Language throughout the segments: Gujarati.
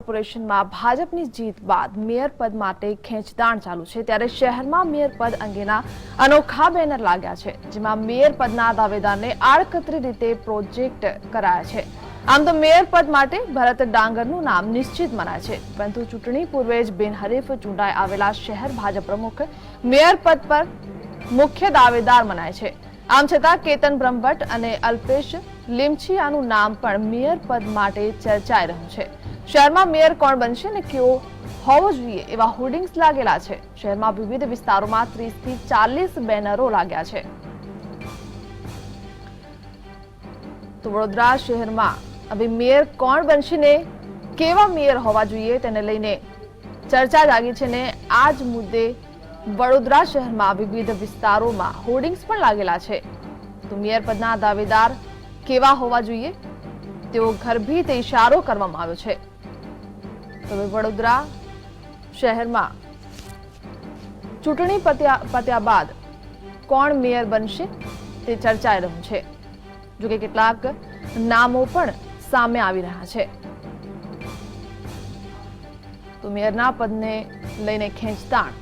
કોર્પોરેશનમાં ભાજપની જીત બાદ મેયર પદ માટે ખેંચતાણ ચાલુ છે, ત્યારે શહેરમાં મેયર પદ અંગેના અનોખા બેનર લાગ્યા છે, જેમાં મેયર પદના દાવેદારને આડકતરી રીતે પ્રોજેક્ટ કરાયા છે. આમ તો મેયર પદ માટે ભરત ડાંગરનું નામ નિશ્ચિત મનાય છે, પરંતુ ચૂંટણી પૂર્વે જ બિનહરીફ ચૂંટાઈ આવેલા શહેર ભાજપ પ્રમુખ મેયર પદ પર મુખ્ય દાવેદાર મનાય છે. આમ છતાં કેતન બ્રહ્મભટ્ટ અને અલ્પેશ લીમછિયાનું નામ પણ મેયર પદ માટે ચર્ચાઈ રહ્યું છે. શહેરમાં મેયર કોણ બનશે અને કેવો હોવો જોઈએ એવા હોર્ડિંગ્સ લાગેલા છે. શહેરમાં વિવિધ વિસ્તારોમાં ત્રીસથી ચાલીસ બેનરો લાગ્યા છે. તો વડોદરા શહેરમાં હવે મેયર કોણ બનશે ને કેવા મેયર હોવા જોઈએ તેને લઈને ચર્ચા જાગી છે ને આ જ મુદ્દે વડોદરા શહેરમાં વિવિધ વિસ્તારોમાં હોર્ડિંગ્સ પણ લાગેલા છે. તો મેયર પદના દાવેદાર કેવા હોવા જોઈએ? તેઓ ગર્ભિત ઇશારો કરવામાં આવ્યો છે. તો વડોદરા શહેરમાં ચૂંટણી પત્યા પત્યા બાદ કોણ મેયર બનશે તે ચર્ચાઈ રહ્યું છે. જોકે કેટલાક નામો પણ સામે આવી રહ્યા છે. તો મેયરના પદને લઈને ખેંચતાણ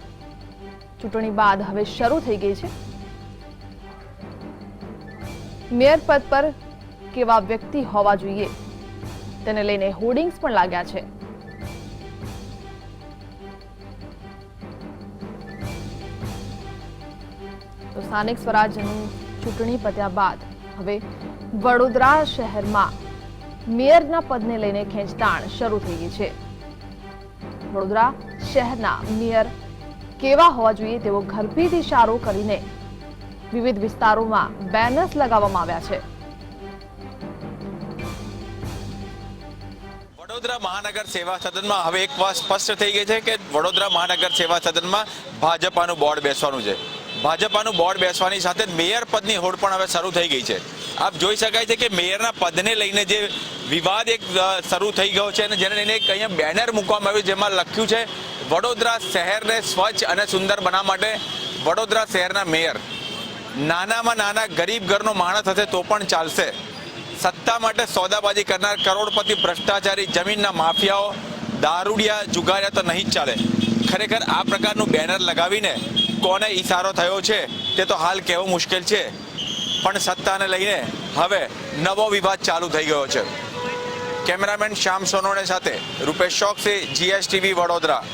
ચૂંટણી બાદ હવે શરૂ થઈ ગઈ છે. મેયર પદ પર કેવા વ્યક્તિ હોવા જોઈએ તેને લઈને હોર્ડિંગ્સ પણ લાગ્યા છે. તો સ્થાનિક સ્વરાજ્યનું ચૂંટણી પત્યા બાદ હવે વડોદરા શહેરમાં મેયરના પદને લઈને ખેંચતાણ શરૂ થઈ ગઈ છે. વડોદરા શહેરના મેયર કેવા હોવા જોઈએ તેવો ગર્ભિત ઇશારો કરીને વિવિધ વિસ્તારોમાં બેનર્સ લગાવવામાં આવ્યા છે. વડોદરા મહાનગર સેવા સદનમાં હવે એક વાત સ્પષ્ટ થઈ ગઈ છે કે વડોદરા મહાનગર સેવા સદનમાં ભાજપાનું બોર્ડ બેસવાનું છે. ભાજપાનું બોર્ડ બેસવાની સાથે મેયર પદની હોડ પણ હવે શરૂ થઈ ગઈ છે. આપ જોઈ શકાય છે કે મેયરના પદને લઈને જે વિવાદ એક શરૂ થઈ ગયો છે અને જેને લઈને એક અહીંયા બેનર મૂકવામાં આવ્યું જેમાં લખ્યું છે, વડોદરા શહેરને સ્વચ્છ અને સુંદર બનાવવા માટે વડોદરા શહેરના મેયર. નાનામાં નાના ગરીબ ઘરનો માણસ હશે તો પણ ચાલશે. સત્તા માટે સોદાબાજી કરનાર કરોડપતિ ભ્રષ્ટાચારી જમીનના માફિયાઓ દારૂડિયા જુગાર્યા તો નહીં જ ચાલે. ખરેખર આ પ્રકારનું બેનર લગાવીને કોને ઈશારો થયો છે તે તો હાલ કહેવું મુશ્કેલ છે. પણ સત્તાને લઈને હવે નવો વિવાદ ચાલુ થઈ ગયો છે. કેમેરામેન શ્યામ સોનોને સાથે રૂપેશ ચોકસી, જીએસટીવી વડોદરા.